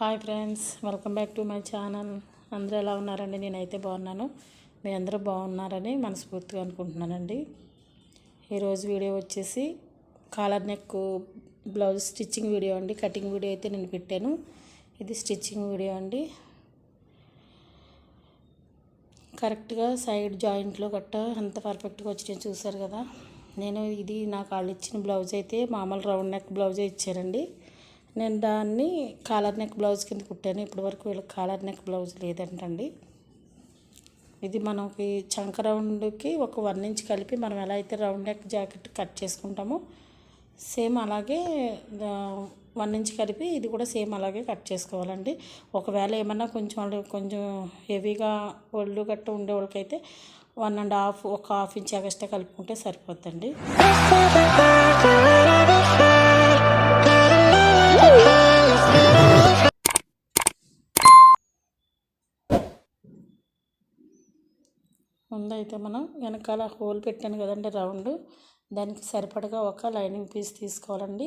Hi friends welcome back to my channel. అందరూ ఎలా ఉన్నారండి? నేనైతే బాగున్నాను. మీ అందరూ బాగున్నారని మనస్ఫూర్తిగా అనుకుంటున్నానండి. ఈరోజు వీడియో వచ్చేసి collar neck blouse stitching video అండి. కటింగ్ వీడియో అయితే నేను పెట్టాను. ఇది స్టిచ్చింగ్ వీడియో అండి. కరెక్ట్గా సైడ్ జాయింట్లో గట్ట అంత పర్ఫెక్ట్గా వచ్చినాయి చూసారు కదా. నేను ఇది నాకు వాళ్ళు ఇచ్చిన బ్లౌజ్ అయితే మామూలు రౌండ్ నెక్ బ్లౌజే ఇచ్చారండి నేను దాన్ని కాలర్ నెక్ బ్లౌజ్ కింద కుట్టాను. ఇప్పటి వరకు వీళ్ళకి కాలర్ నెక్ బ్లౌజ్ లేదంటండి. ఇది మనకి చంక రౌండ్కి ఒక వన్ ఇంచ్ కలిపి మనం ఎలా అయితే రౌండ్ నెక్ జాకెట్ కట్ చేసుకుంటామో సేమ్ అలాగే వన్ ఇంచ్ కలిపి ఇది కూడా సేమ్ అలాగే కట్ చేసుకోవాలండి. ఒకవేళ ఏమన్నా కొంచెం వాళ్ళు కొంచెం హెవీగా ఒళ్ళు గట్ట ఉండే వాళ్ళకైతే వన్ అండ్ హాఫ్ ఒక హాఫ్ ఇంచ్ ఎక్స్ట్రా కలుపుకుంటే ముందు అయితే మనం వెనకాల హోల్ పెట్టాను కదండి రౌండ్. దానికి సరిపడగా ఒక లైనింగ్ పీస్ తీసుకోవాలండి.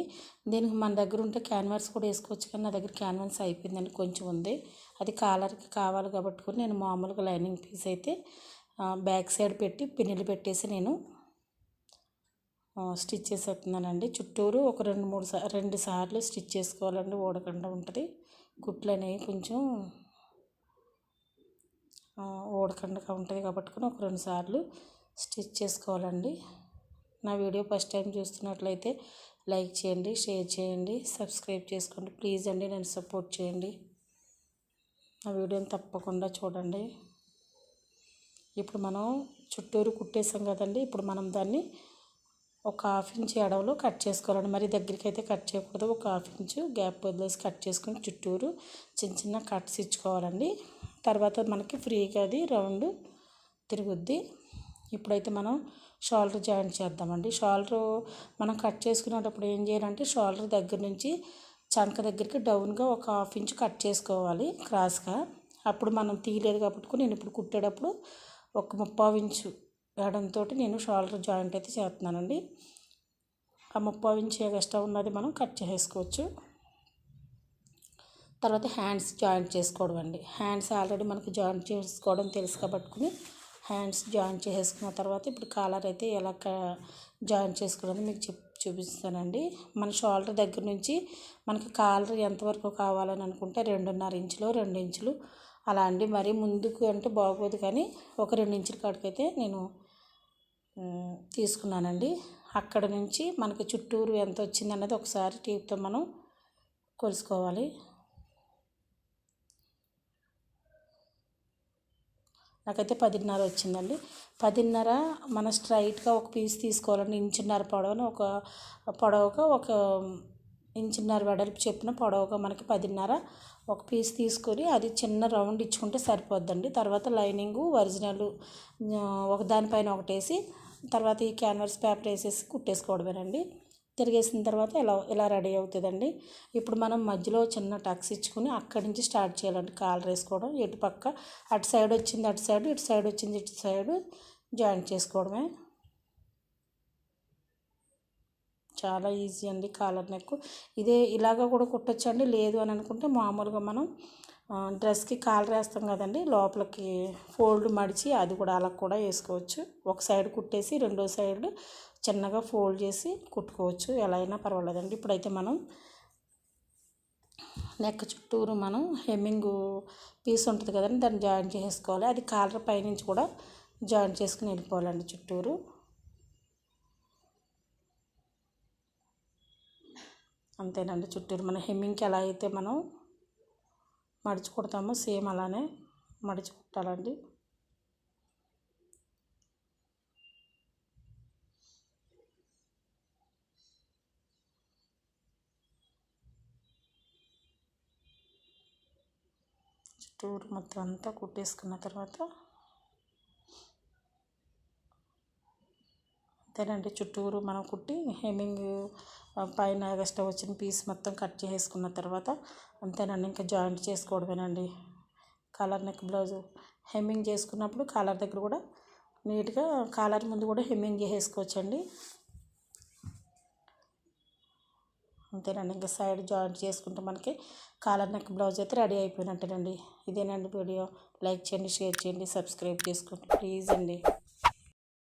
దీనికి మన దగ్గర ఉంటే క్యాన్వాస్ కూడా వేసుకోవచ్చు కానీ నా దగ్గర క్యాన్వాస్ అయిపోయిందండి కొంచెం ఉంది. అది కాలర్కి కావాలి కాబట్టి నేను మామూలుగా లైనింగ్ పీస్ అయితే బ్యాక్ సైడ్ పెట్టి పిన్నులు పెట్టేసి నేను స్టిచ్ చేసేస్తున్నానండి. చుట్టూరు ఒక రెండు మూడు సార్ రెండు సార్లు స్టిచ్ చేసుకోవాలండి. ఓడకుండా ఉంటుంది. కుట్లు అనేవి కొంచెం ఓడకండగా ఉంటుంది కాబట్టి ఒక రెండు సార్లు స్టిచ్ చేసుకోవాలండి. నా వీడియో ఫస్ట్ టైం చూస్తున్నట్లయితే లైక్ చేయండి షేర్ చేయండి సబ్స్క్రైబ్ చేసుకోండి. ప్లీజ్ అండి నన్ను సపోర్ట్ చేయండి. నా వీడియోని తప్పకుండా చూడండి. ఇప్పుడు మనం చుట్టూరు కుట్టేసాం కదండి ఇప్పుడు మనం దాన్ని ఒక హాఫ్ ఇంచ్ ఎడవలో కట్ చేసుకోవాలండి. మరి దగ్గరికి అయితే కట్ చేయకూడదు ఒక హాఫ్ ఇంచు గ్యాప్ వదిలేసి కట్ చేసుకొని చుట్టూరు చిన్న చిన్న కట్స్ ఇచ్చుకోవాలండి. తర్వాత మనకి ఫ్రీగా అది రౌండ్ తిరుగుద్ది. ఇప్పుడైతే మనం షోల్డర్ జాయింట్ చేద్దామండి. షోల్డర్ మనం కట్ చేసుకునేటప్పుడు ఏం చేయాలంటే షోల్డర్ దగ్గర నుంచి చంక దగ్గరికి డౌన్గా ఒక హాఫ్ ఇంచ్ కట్ చేసుకోవాలి క్రాస్గా. అప్పుడు మనం తీయలేదు కాబట్టి నేను ఇప్పుడు కుట్టేటప్పుడు ఒక ముప్పావు ఇంచు వేయడంతో నేను షోల్డర్ జాయింట్ అయితే చేస్తున్నానండి. ఆ ముప్పావు ఇంచు ఎక్స్ట్రా ఉన్నది మనం కట్ చేసుకోవచ్చు తర్వాత హ్యాండ్స్ జాయింట్ చేసుకోవడం అండి. హ్యాండ్స్ ఆల్రెడీ మనకు జాయింట్ చేసుకోవడం తెలుసు కాబట్టి హ్యాండ్స్ జాయింట్ చేసుకున్న తర్వాత ఇప్పుడు కాలర్ అయితే ఎలా జాయింట్ చేసుకోవడం మీకు చెప్ చూపిస్తానండి. మన షోల్డర్ దగ్గర నుంచి మనకి కాలర్ ఎంతవరకు కావాలని అనుకుంటే రెండున్నర ఇంచులు రెండు ఇంచులు అలా అండి. మరి ముందుకు అంటే బాగోదు కానీ ఒక రెండు ఇంచుల కాడికైతే నేను తీసుకున్నానండి. అక్కడ నుంచి మనకి చుట్టూరు ఎంత వచ్చింది అన్నది ఒకసారి టీప్తో మనం కొలుసుకోవాలి. నాకైతే పదిన్నర వచ్చిందండి. పదిన్నర మన స్ట్రైట్గా ఒక పీస్ తీసుకోవాలండి. ఇంచున్నర పొడవని ఒక పొడవుగా ఒక ఇంచున్నర వెడల్పు చెప్పిన పొడవుగా మనకి పదిన్నర ఒక పీస్ తీసుకొని అది చిన్న రౌండ్ ఇచ్చుకుంటే సరిపోద్దండి. తర్వాత లైనింగు ఒరిజినల్ ఒకదానిపైన ఒకటేసి తర్వాత ఈ క్యాన్వాస్ పేపర్ వేసేసి కుట్టేసుకోవడమేనండి. తిరిగేసిన తర్వాత ఇలా ఇలా రెడీ అవుతుందండి? ఇప్పుడు మనం మధ్యలో చిన్న టక్స్ ఇచ్చుకుని అక్కడి నుంచి స్టార్ట్ చేయాలండి. కాలర్ వేసుకోవడం ఎటు పక్క అటు సైడ్ వచ్చింది అటు సైడ్ ఇటు సైడ్ వచ్చింది ఇటు సైడ్ జాయింట్ చేసుకోవడమే. చాలా ఈజీ అండి కాలర్ నెక్ ఇదే ఇలాగ కూడా కుట్టచ్చు అండి లేదు అని అనుకుంటే మామూలుగా మనం డ్రెస్కి కాలర్ వేస్తాం కదండి లోపలికి ఫోల్డ్ మడిచి అది కూడా అలా కూడా వేసుకోవచ్చు. ఒక సైడ్ కుట్టేసి రెండో సైడ్ చిన్నగా ఫోల్డ్ చేసి కుట్టుకోవచ్చు. ఎలా అయినా పర్వాలేదండి. ఇప్పుడైతే మనం నెక్ చుట్టూరు మనం హెమ్మింగ్ పీస్ ఉంటుంది కదండి దాన్ని జాయిన్ చేసుకోవాలి. అది కాలర్ పైనుంచి కూడా జాయిన్ చేసుకుని వెళ్ళిపోవాలండి చుట్టూరు. అంతేనండి. చుట్టూరు మన హెమ్మింగ్కి ఎలా అయితే మనం మడిచి కుడతామో సేమ్ అలానే మడిచి కుట్టాలండి చుట్టూరు మొత్తం అంతా కుట్టేసుకున్న తర్వాత అంతేనండి. చుట్టూరు మనం కుట్టి హెమ్మింగ్ పైన ఎక్స్ట్రా వచ్చిన పీస్ మొత్తం కట్ చేసుకున్న తర్వాత అంతేనండి. ఇంకా జాయింట్ చేసుకోవడమేనండి. కాలర్ నెక్ బ్లౌజు హెమ్మింగ్ చేసుకున్నప్పుడు కాలర్ దగ్గర కూడా నీట్గా కాలర్ ముందు కూడా హెమ్మింగ్ చేసుకోవచ్చండి అంతేనండి. ఇంకా సైడ్ జాయింట్ చేసుకుంటే మనకి కాలర్ నెక్ బ్లౌజ్ అయితే రెడీ అయిపోయినట్టేనండి. ఇదేనండి వీడియో. లైక్ చేయండి షేర్ చేయండి సబ్స్క్రైబ్ చేసుకోండి ప్లీజ్ అండి.